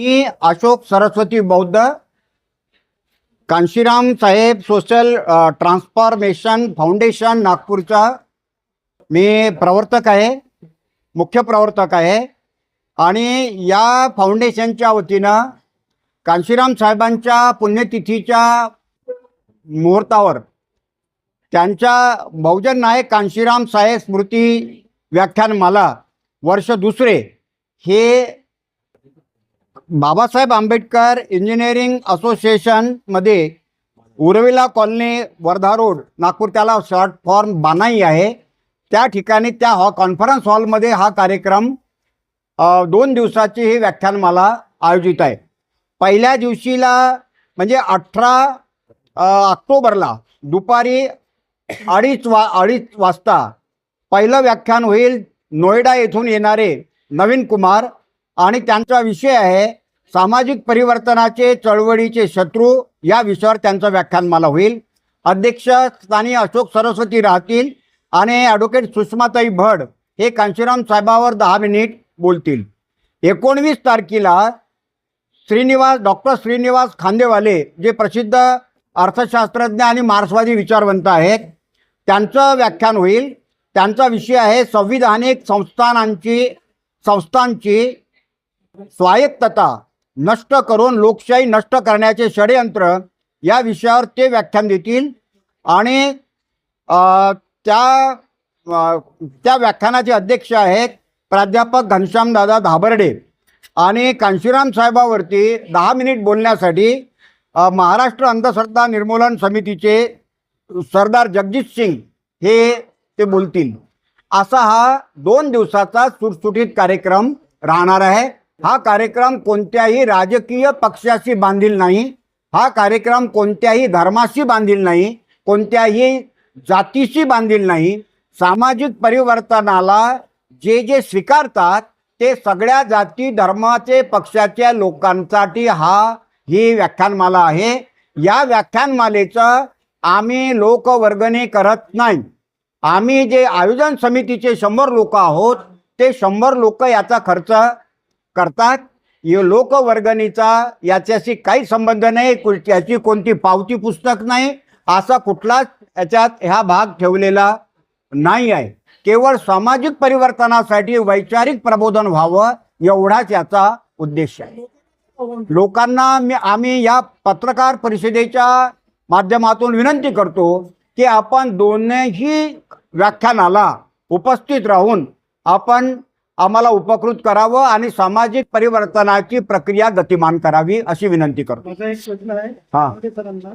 मी Ashok Saraswati Bauddh Kanshiram Saheb social transformation foundation नागपूरचा मी प्रवर्तक आहे मुख्य प्रवर्तक आहे. आणि या फाउंडेशनच्या वतीनं कांशीराम साहेबांच्या पुण्यतिथीच्या मुहूर्तावर त्यांच्या बहुजन नायक कांशीराम साहेब स्मृती व्याख्यानमाला वर्ष दुसरे हे बाबासाहेब आंबेडकर इंजिनिअरिंग असोसिएशनमध्ये उर्विला कॉलनी वर्धा रोड नागपूर त्याला शॉर्ट फॉर्म बानाई आहे. त्या ठिकाणी त्या हॉ कॉन्फरन्स हॉलमध्ये हा कार्यक्रम दोन दिवसाची ही व्याख्यानमाला आयोजित आहे. पहिल्या दिवशीला म्हणजे अठरा ऑक्टोबरला दुपारी अडीच वा अडीच वाजता पहिलं व्याख्यान होईल नोएडा येथून येणारे नवीन कुमार आणि त्यांचा विषय आहे सामाजिक परिवर्तनाचे चळवळीचे शत्रू या विषयावर त्यांचं व्याख्यान मला होईल. अध्यक्षस्थानी अशोक सरस्वती राहतील आणि ॲडव्होकेट सुषमाताई भड हे कांशीराम साहेबावर दहा मिनिट बोलतील. एकोणवीस तारखेला श्रीनिवास डॉक्टर श्रीनिवास खांदेवाले जे प्रसिद्ध अर्थशास्त्रज्ञ आणि मार्क्सवादी विचारवंत आहेत त्यांचं व्याख्यान होईल. त्यांचा विषय आहे संविधानिक संस्थानांची संस्थांची स्वायत्तता. नष्ट करून लोकशाही नष्ट करण्याचे षडयंत्र या विषयावर ते व्याख्यान देतील. आणि त्या त्या व्याख्यानाचे अध्यक्ष आहेत प्राध्यापक घनश्यामदादा धाबर्डे. आणि कांशीराम साहेबावरती दहा मिनिट बोलण्यासाठी महाराष्ट्र अंधश्रद्धा निर्मूलन समितीचे सरदार जगजित सिंग हे ते बोलतील. असा हा दोन दिवसाचा सुटसुटीत कार्यक्रम राहणार आहे. हा कार्यक्रम कोणत्याही राजकीय पक्षाशी बांधील नाही. हा कार्यक्रम कोणत्याही धर्माशी बांधील नाही. कोणत्याही जातीशी बांधील नाही. सामाजिक परिवर्तनाला जे जे स्वीकारतात ते सगळ्या जाती धर्माचे पक्षाच्या लोकांसाठी हा ही व्याख्यानमाला आहे. या व्याख्यानमालेचं आम्ही लोकवर्गणी करत नाही. आम्ही जे आयोजन समितीचे शंभर लोक आहोत ते शंभर लोक याचा खर्च करतात. यो लोकवर्गणीचा याच्याशी काही संबंध नाही कु- त्याची कोणती पावती पुस्तक नाही असा कुठलाच याच्यात ह्या भाग ठेवलेला नाही आहे. केवळ सामाजिक परिवर्तनासाठी वैचारिक प्रबोधन व्हावं एवढाच याचा उद्देश आहे. लोकांना मी आम्ही या पत्रकार परिषदेच्या माध्यमातून विनंती करतो की आपण दोनही व्याख्यानाला उपस्थित राहून आपण आम्हाला उपकृत करावं आणि सामाजिक परिवर्तनाची प्रक्रिया गतिमान करावी अशी विनंती करतो. माझा एक प्रश्न आहे. हा. सरांना.